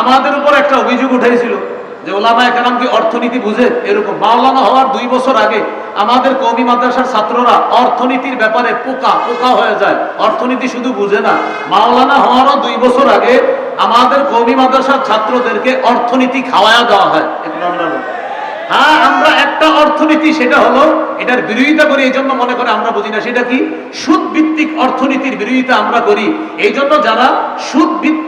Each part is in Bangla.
আমাদের উপর একটা অভিযোগ উঠেছিল যে ওলামা একরাম কি অর্থনীতি বুঝে? এরকম। মাওলানা হওয়ার দুই বছর আগে আমাদের কৌমি মাদ্রাসার ছাত্ররা অর্থনীতির ব্যাপারে পোকা পোকা হয়ে যায়। অর্থনীতি শুধু বুঝে না। মাওলানা হওয়ারও দুই বছর আগে আমাদের কৌমি মাদ্রাসার ছাত্রদেরকে অর্থনীতি খাওয়ায়া দেওয়া হয়। হ্যাঁ আমরা একটা অর্থনীতি, সেটা হলো এটার বিরোধিতা করি এই জন্য মনে করে আমরা বুঝি না। সেটা কি? সুদ ভিত্তিক অর্থনীতির বিরোধিতা আমরা করি। এই জন্য যারা সুদ ভিত্তিক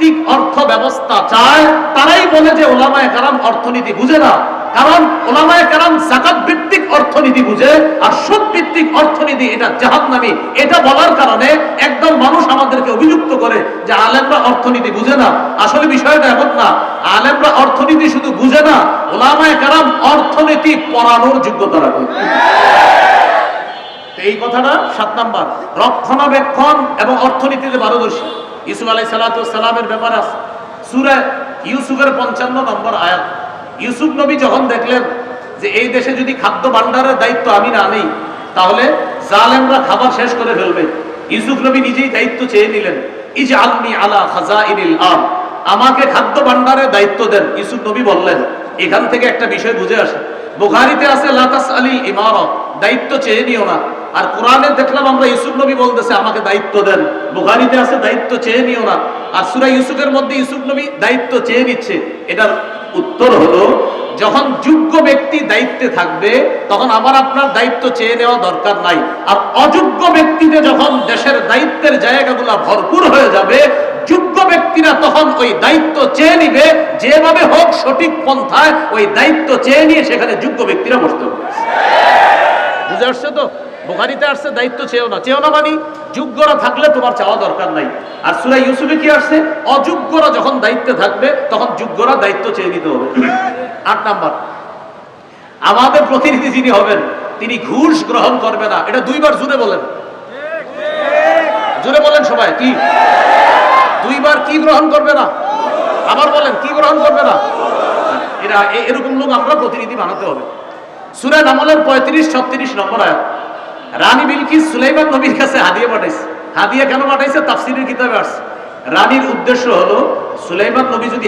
ব্যবস্থা চায়, তারাই বলে যে ওলামায় কারাম অর্থনীতি বুঝে না। কারণ ওলামায় কারাম জাকাত ভিত্তিক অর্থনীতি বুঝে, আর সুদ ভিত্তিক অর্থনীতি এটা জাহান্নামী। এটা বলার কারণে একদম মানুষ আমাদেরকে অভিযুক্ত করে যে আলেমরা অর্থনীতি বুঝে না। আসলে বিষয়টা এমন না, আলেমরা অর্থনীতি শুধু বুঝে না, ওলামায় কারাম অর্থনীতি পড়ানোর যোগ্যতা রাখে। এই কথাটা সাত নাম্বার। রক্ষণাবেক্ষণ এবং অর্থনীতিতে পারদর্শী। ইসুফ আলাই সালামের ব্যাপার আছে। সুরে ইউসুফের পঞ্চান্ন নম্বর আয়াত। ইউসুফ নবী যখন দেখলেন যে এই দেশে যদি খাদ্য ভান্ডারের দায়িত্ব আমি না নেই, তাহলে জালেমরা খাবার শেষ করে ফেলবে। ইউসুফ নবী নিজেই দায়িত্ব চেয়ে নিলেন ইজ আলমি আলা খাজা ইনিল আম। আমাকে খাদ্য ভান্ডারের দায়িত্ব দেন, ইউসুফ নবী বললেন। এখান থেকে একটা বিষয় বুঝে আসে। বুখারিতে আছে লাতাস আলী ইমারত। দায়িত্ব চেয়ে নিও না। আর কোরআনে দেখলাম আমরা ইউসুফ নবী বলতেছে, আমাকে দায়িত্ব দেন। বুখারিতে আছে, দায়িত্ব চেয়ে নিও না। আর সুরা ইউসুফের মধ্যে ইউসুফ নবী দায়িত্ব চেয়ে নিচ্ছে। এটার উত্তর হলো, যখন যোগ্য ব্যক্তি দায়িত্বে থাকবে, তখন আমার আপনার দায়িত্ব চেয়ে নেওয়া দরকার নাই। আর অযোগ্য ব্যক্তিতে যখন দেশের দায়িত্বের জায়গাগুলো ভরপুর হয়ে যাবে, যোগ্য ব্যক্তিরা তখন ওই দায়িত্ব চেয়ে নিবে, যেভাবে হোক সঠিক পন্থায় ওই দায়িত্ব চেয়ে নিয়ে সেখানে যোগ্য ব্যক্তিরা বসতে হবে। বুঝে আসছে তো? বোখারিতে আসছে, দায়িত্ব চেয়েও না। চেয়েও না মানি যোগ্যরা থাকলে তোমার চাওয়া দরকার নাই। আর সুরাই ইউসুফে কি আসছে? অযোগ্যরা যখন দায়িত্বে থাকবে, তখন যোগ্যরা দায়িত্ব চেয়ে নিতে হবে। আট নাম্বার। আমাদের প্রতিনিধি যিনি হবেন, তিনি ঘুষ গ্রহণ করবে না। এটা দুইবার জুড়ে বলেন। জুড়ে বলেন সবাই, কি? দুইবার কি গ্রহণ করবে না? আবার বলেন, কি গ্রহণ করবে না? এরা এরকম লোক আমরা প্রতিনিধি বানাতে হবে। সুরা নামলের পঁয়ত্রিশ, ছত্রিশ নম্বর আয়াত। রানী বিলকি সুলাইমান নবীর কাছে হাদিয়া পাঠাইছে। হাদিয়া কেন পাঠাইছে? তাফসিরের কিতাবে আসছে। রানীর উদ্দেশ্য হলো, সুলাইমান নবী যদি